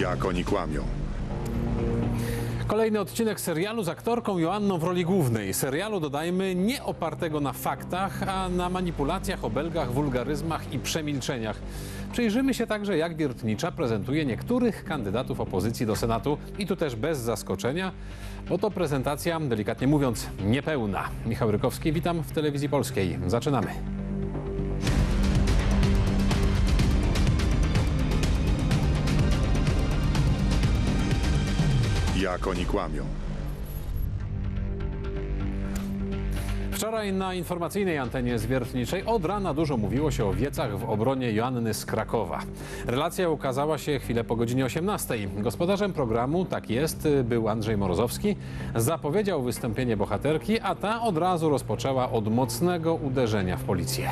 Jak oni kłamią. Kolejny odcinek serialu z aktorką Joanną w roli głównej. Serialu dodajmy nie opartego na faktach, a na manipulacjach, obelgach, wulgaryzmach i przemilczeniach. Przyjrzymy się także, jak Wiertnicza prezentuje niektórych kandydatów opozycji do Senatu i tu też bez zaskoczenia, bo to prezentacja, delikatnie mówiąc, niepełna. Michał Rykowski, witam w Telewizji Polskiej. Zaczynamy. Jak oni kłamią. Wczoraj na informacyjnej antenie zwiertniczej od rana dużo mówiło się o wiecach w obronie Joanny z Krakowa. Relacja ukazała się chwilę po godzinie 18. Gospodarzem programu, tak jest, był Andrzej Morozowski. Zapowiedział wystąpienie bohaterki, a ta od razu rozpoczęła od mocnego uderzenia w policję.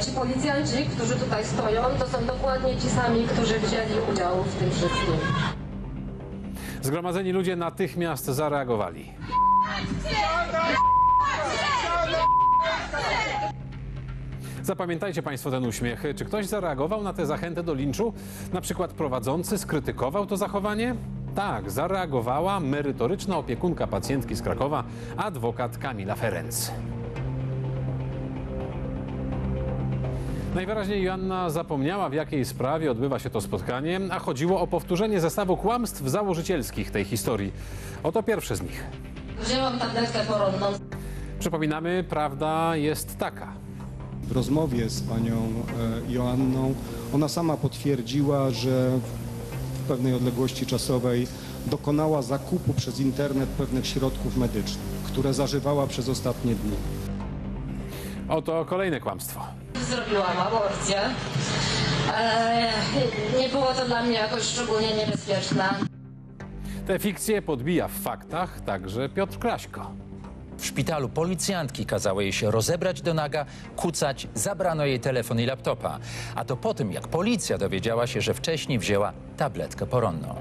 Ci policjanci, którzy tutaj stoją, to są dokładnie ci sami, którzy wzięli udział w tym wszystkim. Zgromadzeni ludzie natychmiast zareagowali. Zapamiętajcie Państwo ten uśmiech. Czy ktoś zareagował na tę zachętę do linczu? Na przykład prowadzący skrytykował to zachowanie? Tak, zareagowała merytoryczna opiekunka pacjentki z Krakowa, adwokat Kamila Ferenc. Najwyraźniej Joanna zapomniała, w jakiej sprawie odbywa się to spotkanie, a chodziło o powtórzenie zestawu kłamstw założycielskich tej historii. Oto pierwsze z nich. Wzięłam tabletkę poronną. Przypominamy, prawda jest taka. w rozmowie z panią e, Joanną ona sama potwierdziła, że w pewnej odległości czasowej dokonała zakupu przez internet pewnych środków medycznych, które zażywała przez ostatnie dni. Oto kolejne kłamstwo. Zrobiłam aborcję. Eee, nie było to dla mnie jakoś szczególnie niebezpieczne. Te fikcje podbija w faktach także Piotr Kraśko. W szpitalu policjantki kazało jej się rozebrać do naga, kucać, zabrano jej telefon i laptopa. A to po tym, jak policja dowiedziała się, że wcześniej wzięła tabletkę poronną.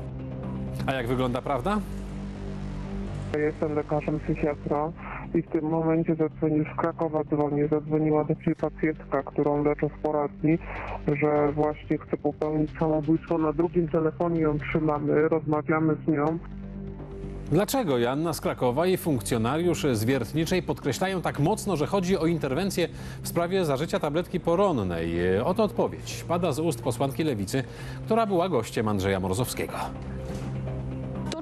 A jak wygląda prawda? Jestem lekarzem psychiatrą i w tym momencie zadzwonił z Krakowa dzwonię, zadzwoniła do mnie pacjentka, którą leczę w poradni, że właśnie chce popełnić samobójstwo. Na drugim telefonie ją trzymamy, rozmawiamy z nią. Dlaczego Joanna z Krakowa i funkcjonariusz z Wiertniczej podkreślają tak mocno, że chodzi o interwencję w sprawie zażycia tabletki poronnej? Oto odpowiedź. Pada z ust posłanki Lewicy, która była gościem Andrzeja Morozowskiego.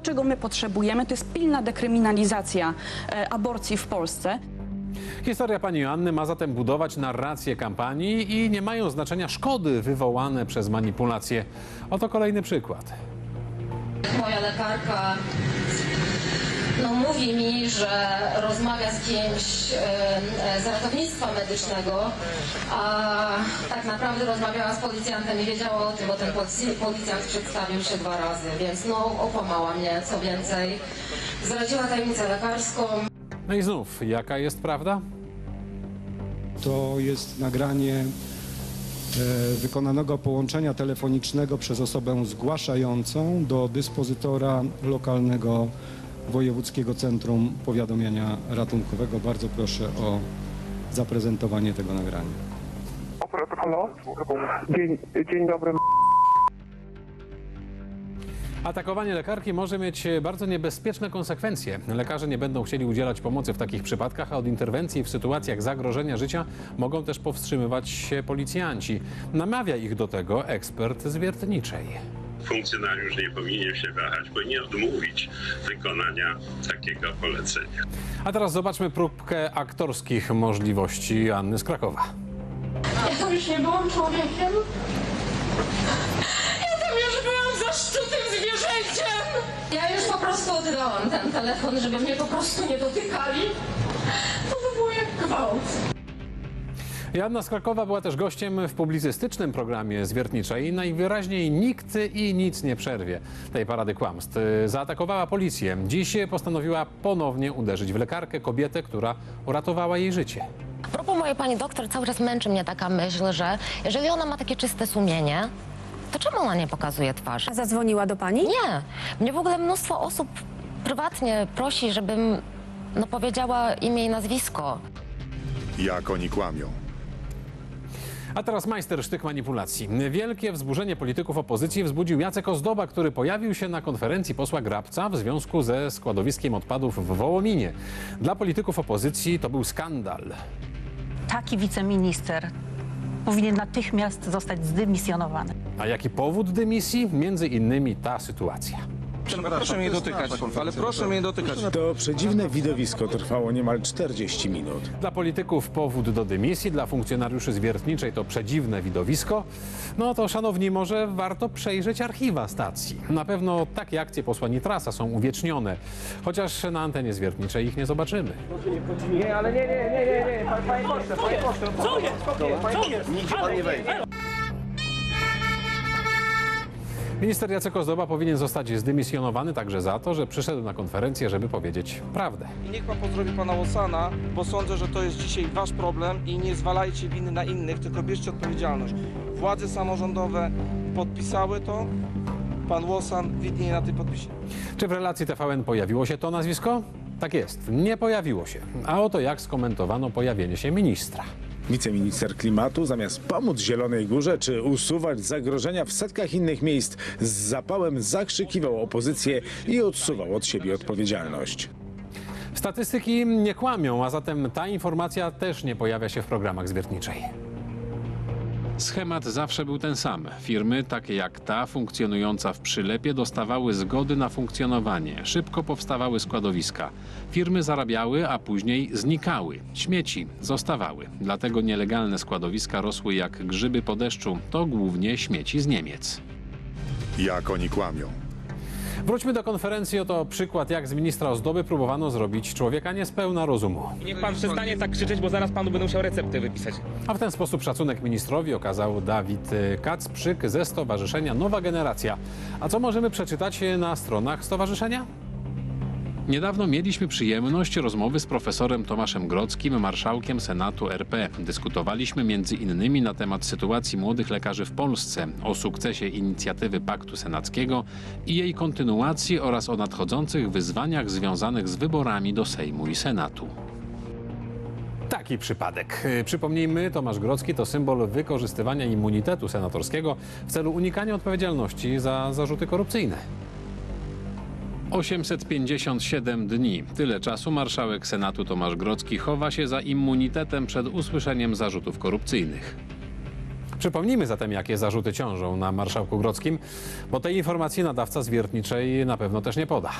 Czego my potrzebujemy, to jest pilna dekryminalizacja e, aborcji w Polsce. Historia pani Joanny ma zatem budować narrację kampanii i nie mają znaczenia szkody wywołane przez manipulacje. Oto kolejny przykład. Moja lekarka no, mówi mi, że rozmawia z kimś e, z ratownictwa medycznego, a tak naprawdę rozmawiała z policjantem i wiedziała o tym, bo ten polic- policjant przedstawił się dwa razy, więc no okłamała mnie, co więcej. Zdradziła tajemnicę lekarską. No i znów, jaka jest prawda? To jest nagranie e, wykonanego połączenia telefonicznego przez osobę zgłaszającą do dyspozytora lokalnego Wojewódzkiego Centrum Powiadamiania Ratunkowego. Bardzo proszę o zaprezentowanie tego nagrania. Halo? Dzień, dzień dobry. Atakowanie lekarki może mieć bardzo niebezpieczne konsekwencje. Lekarze nie będą chcieli udzielać pomocy w takich przypadkach, a od interwencji w sytuacjach zagrożenia życia mogą też powstrzymywać się policjanci. Namawia ich do tego ekspert z Wiertniczej. Funkcjonariusz nie powinien się wahać, powinien odmówić wykonania takiego polecenia. A teraz zobaczmy próbkę aktorskich możliwości Anny z Krakowa. Ja tam już nie byłam człowiekiem. Ja tam już byłam zaszczutym zwierzęciem. Ja już po prostu oddałam ten telefon, żeby mnie po prostu nie dotykali. To by było jak gwałt. Joanna z Krakowa była też gościem w publicystycznym programie Zwiertniczej. Najwyraźniej nikt i nic nie przerwie tej parady kłamstw. Zaatakowała policję. Dziś postanowiła ponownie uderzyć w lekarkę, kobietę, która uratowała jej życie. A propos mojej pani doktor, cały czas męczy mnie taka myśl, że jeżeli ona ma takie czyste sumienie, to czemu ona nie pokazuje twarzy? A zadzwoniła do pani? Nie. Mnie w ogóle mnóstwo osób prywatnie prosi, żebym no, powiedziała imię i nazwisko. Jak oni kłamią. A teraz majstersztyk manipulacji. Wielkie wzburzenie polityków opozycji wzbudził Jacek Ozdoba, który pojawił się na konferencji posła Grabca w związku ze składowiskiem odpadów w Wołominie. Dla polityków opozycji to był skandal. taki wiceminister powinien natychmiast zostać zdymisjonowany. A jaki powód dymisji? Między innymi ta sytuacja. Proszę mnie dotykać, ale proszę mnie dotykać. To przedziwne widowisko trwało niemal 40 minut. Dla polityków powód do dymisji, dla funkcjonariuszy z Wiertniczej to przedziwne widowisko. No to szanowni, może warto przejrzeć archiwa stacji. Na pewno takie akcje posła Nitrasa są uwiecznione, chociaż na antenie z Wiertniczej ich nie zobaczymy. Nie, ale nie, nie, nie, nie, nie, panie pośle, panie pośle. Co jest? Co jest? Nigdzie pan nie wejdzie. Minister Jacek Ozdoba powinien zostać zdymisjonowany także za to, że przyszedł na konferencję, żeby powiedzieć prawdę. I niech pan pozdrowi pana Łosana, bo sądzę, że to jest dzisiaj wasz problem i nie zwalajcie winy na innych, tylko bierzcie odpowiedzialność. Władze samorządowe podpisały to, pan Łosan widnieje na tym podpisie. Czy w relacji TVN pojawiło się to nazwisko? Tak jest, nie pojawiło się. A oto jak skomentowano pojawienie się ministra. Wiceminister klimatu zamiast pomóc Zielonej Górze czy usuwać zagrożenia w setkach innych miejsc z zapałem zakrzykiwał opozycję i odsuwał od siebie odpowiedzialność. Statystyki nie kłamią, a zatem ta informacja też nie pojawia się w programach zwiertniczej. Schemat zawsze był ten sam. Firmy takie jak ta, funkcjonująca w przylepie, dostawały zgody na funkcjonowanie. Szybko powstawały składowiska. Firmy zarabiały, a później znikały. Śmieci zostawały. Dlatego nielegalne składowiska rosły jak grzyby po deszczu. To głównie śmieci z Niemiec. Jak oni kłamią. Wróćmy do konferencji. Oto przykład, jak z ministra ozdoby próbowano zrobić człowieka niespełna rozumu. Niech pan przestanie tak krzyczeć, bo zaraz panu będę musiał receptę wypisać. A w ten sposób szacunek ministrowi okazał Dawid Kacprzyk ze Stowarzyszenia Nowa Generacja. A co możemy przeczytać na stronach stowarzyszenia? Niedawno mieliśmy przyjemność rozmowy z profesorem Tomaszem Grodzkim, marszałkiem Senatu RP. Dyskutowaliśmy między innymi na temat sytuacji młodych lekarzy w Polsce, o sukcesie inicjatywy Paktu Senackiego i jej kontynuacji oraz o nadchodzących wyzwaniach związanych z wyborami do Sejmu i Senatu. Taki przypadek. Y, Przypomnijmy, Tomasz Grodzki to symbol wykorzystywania immunitetu senatorskiego w celu unikania odpowiedzialności za zarzuty korupcyjne. 857 dni. Tyle czasu marszałek Senatu Tomasz Grodzki chowa się za immunitetem przed usłyszeniem zarzutów korupcyjnych. Przypomnijmy zatem, jakie zarzuty ciążą na marszałku Grodzkim, bo tej informacji nadawca z Wiertniczej na pewno też nie poda.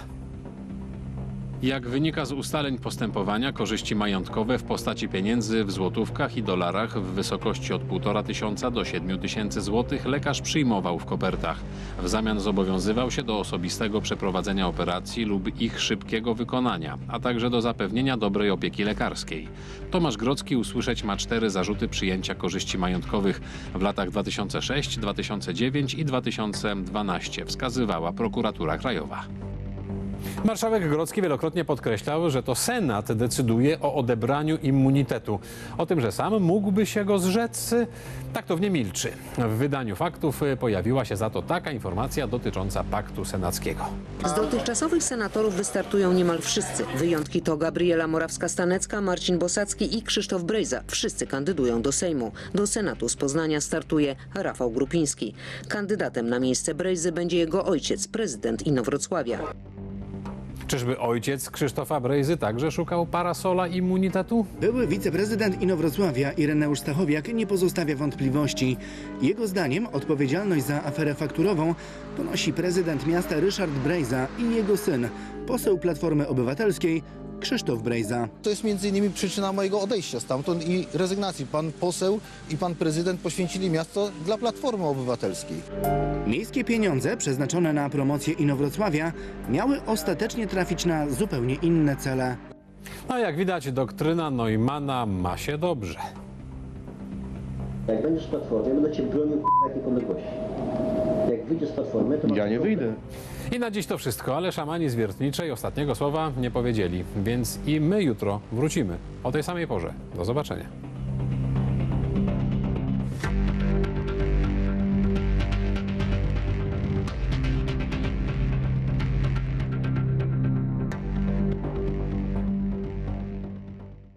Jak wynika z ustaleń postępowania, korzyści majątkowe w postaci pieniędzy w złotówkach i dolarach w wysokości od 1,5 tysiąca do 7 tysięcy złotych lekarz przyjmował w kopertach. W zamian zobowiązywał się do osobistego przeprowadzenia operacji lub ich szybkiego wykonania, a także do zapewnienia dobrej opieki lekarskiej. Tomasz Grodzki usłyszeć ma cztery zarzuty przyjęcia korzyści majątkowych w latach 2006, 2009 i 2012, wskazywała prokuratura krajowa. Marszałek Grodzki wielokrotnie podkreślał, że to Senat decyduje o odebraniu immunitetu. O tym, że sam mógłby się go zrzec, taktownie milczy. W wydaniu faktów pojawiła się za to taka informacja dotycząca paktu senackiego. Z dotychczasowych senatorów wystartują niemal wszyscy. Wyjątki to Gabriela Morawska-Stanecka, Marcin Bosacki i Krzysztof Brejza. Wszyscy kandydują do Sejmu. Do Senatu z Poznania startuje Rafał Grupiński. Kandydatem na miejsce Brejzy będzie jego ojciec, prezydent Inowrocławia. Czyżby ojciec Krzysztofa Brejzy także szukał parasola immunitetu? Były wiceprezydent Inowrocławia Ireneusz Stachowiak nie pozostawia wątpliwości. Jego zdaniem odpowiedzialność za aferę fakturową ponosi prezydent miasta Ryszard Brejza i jego syn, poseł Platformy Obywatelskiej Krzysztof Brejza. To jest między innymi przyczyna mojego odejścia stamtąd i rezygnacji. Pan poseł i pan prezydent poświęcili miasto dla Platformy Obywatelskiej. Miejskie pieniądze przeznaczone na promocję Inowrocławia miały ostatecznie trafić na zupełnie inne cele. No jak widać, doktryna Neumana ma się dobrze. Jak będziesz w Platformie, będę cię bronił k***a, jak niepodległości. Jak wyjdziesz z Platformy, to... Ja nie wyjdę. I na dziś to wszystko, ale szamani z Wiertniczej ostatniego słowa nie powiedzieli, więc i my jutro wrócimy o tej samej porze. Do zobaczenia.